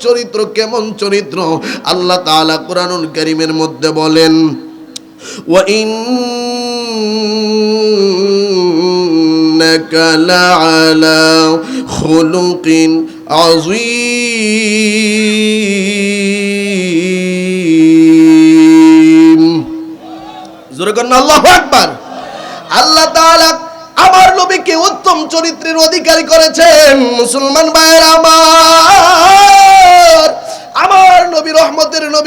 চরিত্র কেমন চরিত্র আল্লাহ তাআলা কোরআনুল কারীমের মধ্যে বলেন وإنك لعلى خلق عظيم জোরে করেন আল্লাহু আকবার আল্লাহ তাআলা আমার নবীকে উত্তম চরিত্রের অধিকারী করেছেন মুসলমান ভাইয়ের আমার আমার নবী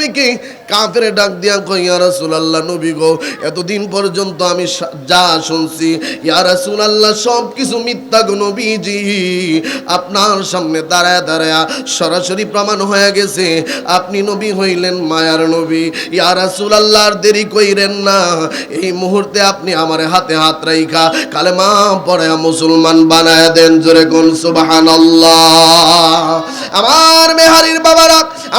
নবীকে কাফেরে ডাক দিয়া কই ইয়া রাসূলুল্লাহ, নবী গো, এতদিন পর্যন্ত আমি যা শুনছি, ইয়া রাসূলুল্লাহ, সব কিছু মিথ্যা গো নবীজি। আপনার সামনে দাঁড়ায় দাঁড়ায় সরাসরি প্রমাণ হয়ে গেছে, আপনি নবী হইলেন মায়ার নবী। ইয়া রাসূলুল্লাহ, আর দেরি কইরেন না, এই মুহূর্তে আপনি আমার হাতে হাত রাইখা, কালেমা পড়ে মুসলমান বানায় দেন জোরে কোন, সুবহানাল্লাহ। আমার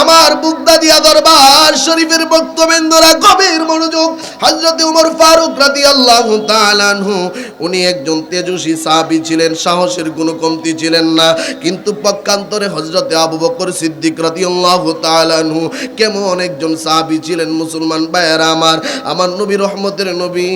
আমার বুকদা দিয়া দরবার শরীফের বক্তব্যেন্দরা গভীর মনোযোগ হযরত উমর ফারুক রাদিয়াল্লাহু তাআলা আনহু, উনি একজন তেজস্বী সাহাবী ছিলেন, সাহসের কোনো কমতি ছিলেন না, কিন্তু পক্ষান্তরে হযরতে আবু বকর সিদ্দিক রাদিয়াল্লাহু তাআলা আনহু কেমন একজন সাহাবী ছিলেন মুসলমান ভাইয়েরা আমার আমার নবী রহমতের নবী,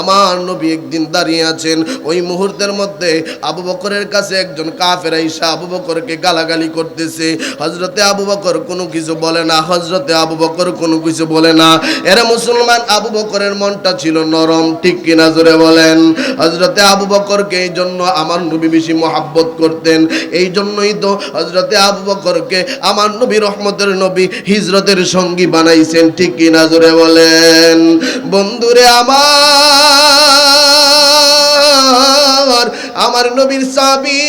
আমার নবী একদিন দাঁড়িয়ে আছেন, ওই মুহূর্তের মধ্যে আবু বকরের কাছে একজন কাফের আইসা আবু বকরকে গালাগালি করতেছে হজরতে আবু বকর কোনো কিছু বলে না হজরতে আবু বকর কোনো কিছু বলে না। এরা মুসলমান, আবু বকরের মনটা ছিল নরম, ঠিক কিনা জোরে বলেন? হজরতে আবু বকরকে এই জন্য আমার নবী বেশি মহাব্বত করতেন। এই জন্যই তো হজরতে আবু বকরকে আমার নবী রহমতের নবী হিজরতের সঙ্গী বানাইছেন, ঠিক কিনা জোরে বলেন? বন্ধুরে আমার আমার নবীর সাবি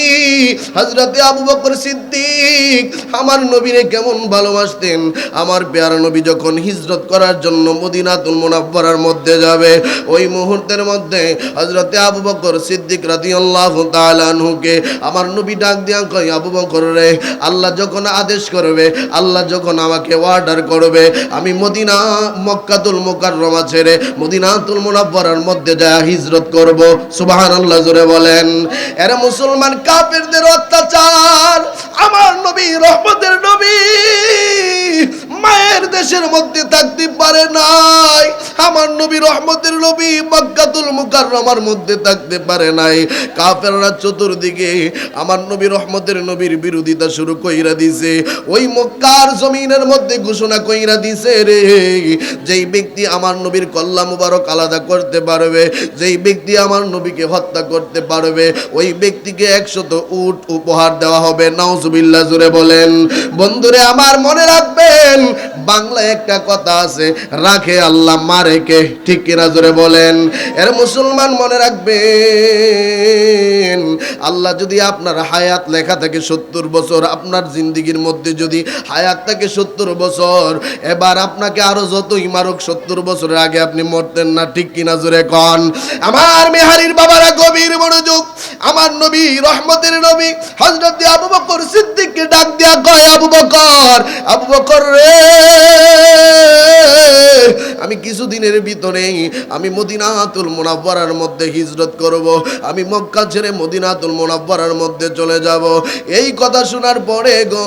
হজরতে আবু বকর সিদ্দিক, আমার নবীরে কেমন ভালোবাসতেন? আমার পেয়ার নবী যখন হিজরত করার জন্য মদিনাতুল মুনাব্বরার মধ্যে যাবে, ওই মুহূর্তের মধ্যে হজরতে আবু বকর সিদ্দিক রাদিয়াল্লাহু তাআলা আনহুকে আমার নবী ডাক দিয়া কয়, আবু বকর রে, আল্লাহ যখন আদেশ করবে, আল্লাহ যখন আমাকে অর্ডার করবে, আমি মদিনা, মক্কাতুল মুকাররমা ছেড়ে মদিনাতুল মুনাব্বরার মধ্যে যায় হিজরত করব। সুবহানাল্লাহ জোরে বলেন। এরা মুসলমান কাফেরদের অত্যাচার। আমার নবী রহমতের নবী মায়ের দেশের মধ্যে থাকতে পারে নাই। আমার নবী রহমতের নবী মক্কাতুল মুকাররমার মধ্যে থাকতে পারে নাই। কাফেররা চতুর্দিকে আমার নবী রহমতের নবীর বিরোধিতা শুরু কইরা দিছে। ওই মক্কার জমিনের মধ্যে ঘোষণা কইরা দিছে রে, যেই ব্যক্তি আমার নবীর কল্লা মুবারক আলাদা করতে পারবে, যেই ব্যক্তি আমার নবীকে হত্যা করতে পারবে, ওই ব্যক্তিকে একশত উট উপহার দেওয়া হবে। নাউজুবিল্লাহ জুড়ে বলেন। বন্ধুরে, আমার মনে রাখবেন, বাংলায় একটা কথা আছে, রাখে আল্লাহ, মারে কে ঠিক কিনা জোরে বলেন। এর মুসলমান মনে রাখবেন, আল্লাহ যদি আপনার হায়াত লেখা থাকে সত্তর বছর, আপনার জিন্দিগির মধ্যে যদি হায়াত থাকে সত্তর বছর, এবার আপনাকে আরও যতই মারুক, সত্তর বছরের আগে আপনি মরতেন না, ঠিক কিনা জোরে কন। আমার মেহারির বাবারা গভীর মনোযোগ, আমার নবী রহমতের নবী হজরত আবু বকর সিদ্দিককে ডাক দিয়া কয়, আবু বকর আবু বকর রে আমি কিছুদিনের ভিতরেই আমি মদিনাতুল মুনাব্বরার মধ্যে হিজরত করব, আমি মক্কা ছেড়ে মদিনাতুল মুনাব্বরার মধ্যে চলে যাব। এই কথা শোনার পরে গো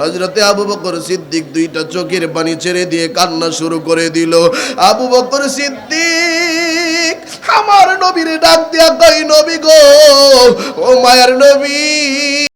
হজরতে আবু বকর সিদ্দিক দুইটা চোখের পানি ছেড়ে দিয়ে কান্না শুরু করে দিল। আবু বকর সিদ্দিক, আমার নবীর ডাক দিয়া কই নবী গো, ও মায়ের নবী।